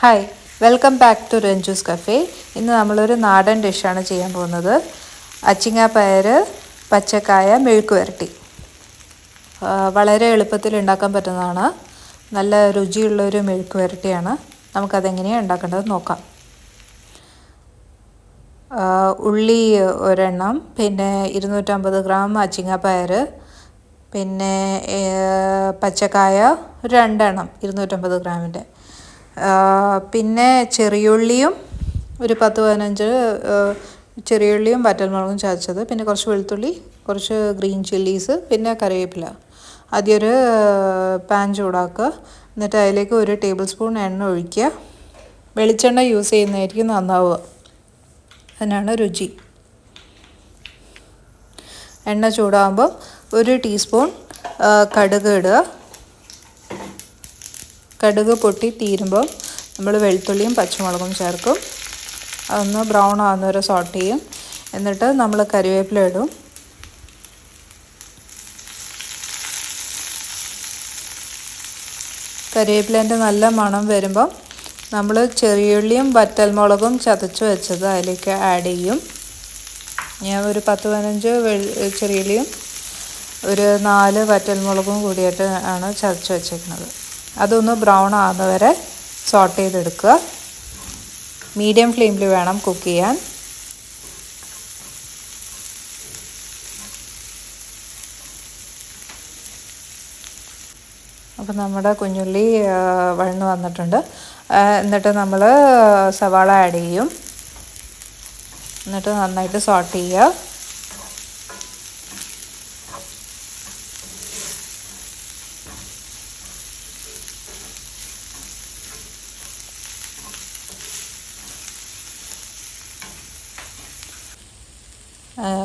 Hi welcome back to Ranju's cafe ഇന്ന് നമ്മളൊരു നാടൻ ഡിഷാണ് ചെയ്യാൻ പോകുന്നത്. അച്ചിങ്ങാപ്പയർ പച്ചക്കായ മെഴുക്ക് വരട്ടി. വളരെ എളുപ്പത്തിൽ ഉണ്ടാക്കാൻ പറ്റുന്നതാണ്. നല്ല രുചിയുള്ളൊരു മെഴുക്ക് വരട്ടിയാണ്. നമുക്കതെങ്ങനെയാണ് ഉണ്ടാക്കേണ്ടത് നോക്കാം. ഉള്ളി ഒരെണ്ണം പിന്നെ ഇരുന്നൂറ്റമ്പത് ഗ്രാം അച്ചിങ്ങാപ്പയർ പിന്നെ പച്ചക്കായ രണ്ടെണ്ണം ഇരുന്നൂറ്റമ്പത് ഗ്രാമിന്റെ. പിന്നെ ചെറിയുള്ളിയും ഒരു പത്ത് പതിനഞ്ച് ചെറിയുള്ളിയും വറ്റൽമുളകും ചതച്ചത്. പിന്നെ കുറച്ച് വെളുത്തുള്ളി കുറച്ച് ഗ്രീൻ ചില്ലീസ് പിന്നെ കറിവേപ്പില. ആദ്യം ഒരു പാൻ ചൂടാക്കുക. എന്നിട്ട് അതിലേക്ക് ഒരു ടേബിൾ സ്പൂൺ എണ്ണ ഒഴിക്കുക. വെളിച്ചെണ്ണ യൂസ് ചെയ്യുന്നതായിരിക്കും നന്നാവുക. അതിനാണ് രുചി. എണ്ണ ചൂടാകുമ്പോൾ ഒരു ടീസ്പൂൺ കടുക് ഇടുക. കടുക് പൊട്ടി തീരുമ്പോൾ നമ്മൾ വെളുത്തുള്ളിയും പച്ചമുളകും ചേർക്കും. അതൊന്ന് ബ്രൗൺ ആകുന്നവരെ സോട്ട് ചെയ്യും. എന്നിട്ട് നമ്മൾ കറിവേപ്പില ഇടും. കറിവേപ്പിലേന്റെ നല്ല മണം വരുമ്പം നമ്മൾ ചെറിയുള്ളിയും വറ്റൽമുളകും ചതച്ച് വെച്ചത് അതിലേക്ക് ആഡ് ചെയ്യും. ഞാൻ ഒരു പത്ത് പതിനഞ്ച് ചെറിയുള്ളിയും ഒരു നാല് വറ്റൽമുളകും കൂടിയിട്ട് ആണ് ചതച്ച് വെച്ചേക്കുന്നത്. അതൊന്ന് ബ്രൗൺ ആകുന്നവരെ സോട്ട് ചെയ്തെടുക്കുക. മീഡിയം ഫ്ലെയിമിൽ വേണം കുക്ക് ചെയ്യാൻ. അപ്പം നമ്മുടെ കുഞ്ഞുള്ളി വഴന്ന് വന്നിട്ടുണ്ട്. എന്നിട്ട് നമ്മൾ സവാള ആഡ് ചെയ്യും. എന്നിട്ട് നന്നായിട്ട് സോട്ട് ചെയ്യുക.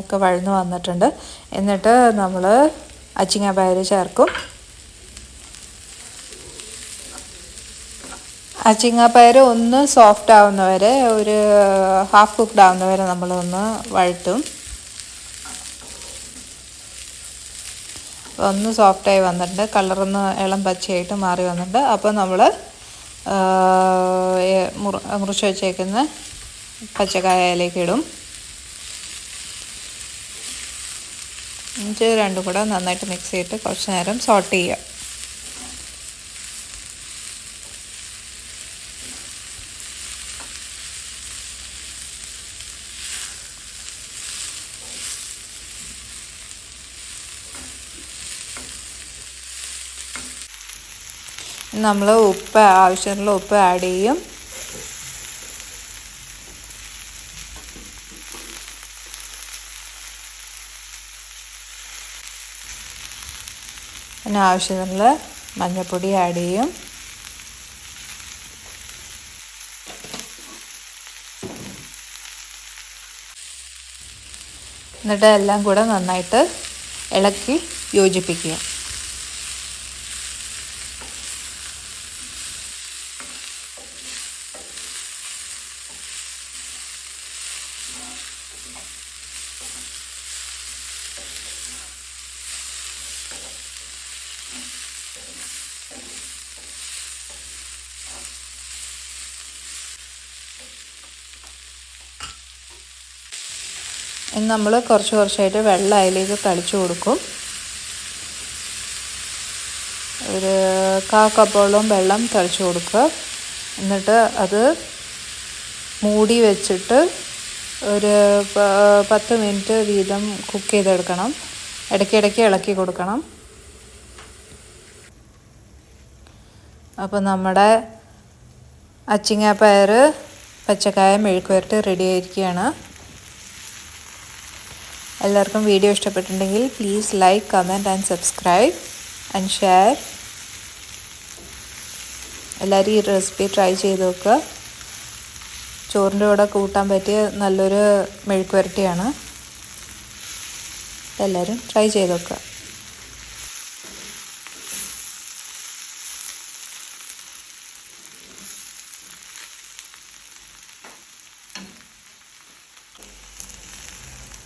ഒക്കെ വഴന്ന് വന്നിട്ടുണ്ട്. എന്നിട്ട് നമ്മൾ അച്ചിങ്ങ പയർ ചേർക്കും. അച്ചിങ്ങ പയർ ഒന്ന് സോഫ്റ്റ് ആവുന്നവരെ ഒരു ഹാഫ് കുക്ക്ഡ് ആവുന്നവരെ നമ്മളൊന്ന് വഴറ്റും. ഒന്ന് സോഫ്റ്റായി വന്നിട്ടുണ്ട്. കളറൊന്ന് ഇളം പച്ചയായിട്ട് മാറി വന്നിട്ടുണ്ട്. അപ്പോൾ നമ്മൾ മുറിച്ച് വെച്ചേക്കുന്ന പച്ചക്കായയിലേക്ക് ഇടും. എന്നിട്ട് രണ്ടും കൂടെ നന്നായിട്ട് മിക്സ് ചെയ്തിട്ട് കുറച്ച് നേരം സോട്ട് ചെയ്യുക. നമ്മൾ ഉപ്പ് ആവശ്യമുള്ള ഉപ്പ് ആഡ് ചെയ്യും. പിന്നെ ആവശ്യത്തിനുള്ള മഞ്ഞൾപ്പൊടി ആഡ് ചെയ്യും. എന്നിട്ട് എല്ലാം കൂടെ നന്നായിട്ട് ഇളക്കി യോജിപ്പിക്കുക. ഇനി നമ്മൾ കുറച്ച് കുറച്ചായിട്ട് വെള്ളം അതിലേക്ക് തളിച്ചു കൊടുക്കും. ഒരു കാ കപ്പോളം വെള്ളം തളിച്ചു കൊടുക്കുക. എന്നിട്ട് അത് മൂടി വെച്ചിട്ട് ഒരു പത്ത് മിനിറ്റ് വീതം കുക്ക് ചെയ്തെടുക്കണം. ഇടയ്ക്കിടയ്ക്ക് ഇളക്കി കൊടുക്കണം. അപ്പോൾ നമ്മുടെ അച്ചിങ്ങാപ്പയർ പച്ചക്കായ മെഴുക്ക് വരട്ടി റെഡി ആയിരിക്കുകയാണ്. എല്ലാവർക്കും വീഡിയോ ഇഷ്ടപ്പെട്ടിട്ടുണ്ടെങ്കിൽ please like comment and subscribe and share എല്ലാവരും ഈ റെസിപ്പി ട്രൈ ചെയ്ത് നോക്കുക ചോറിന്റെ കൂടെ കൂട്ടാൻ പറ്റിയ നല്ലൊരു മെഴുക്ക് വരട്ടിയാണ് എല്ലാവരും ട്രൈ ചെയ്ത് നോക്കുക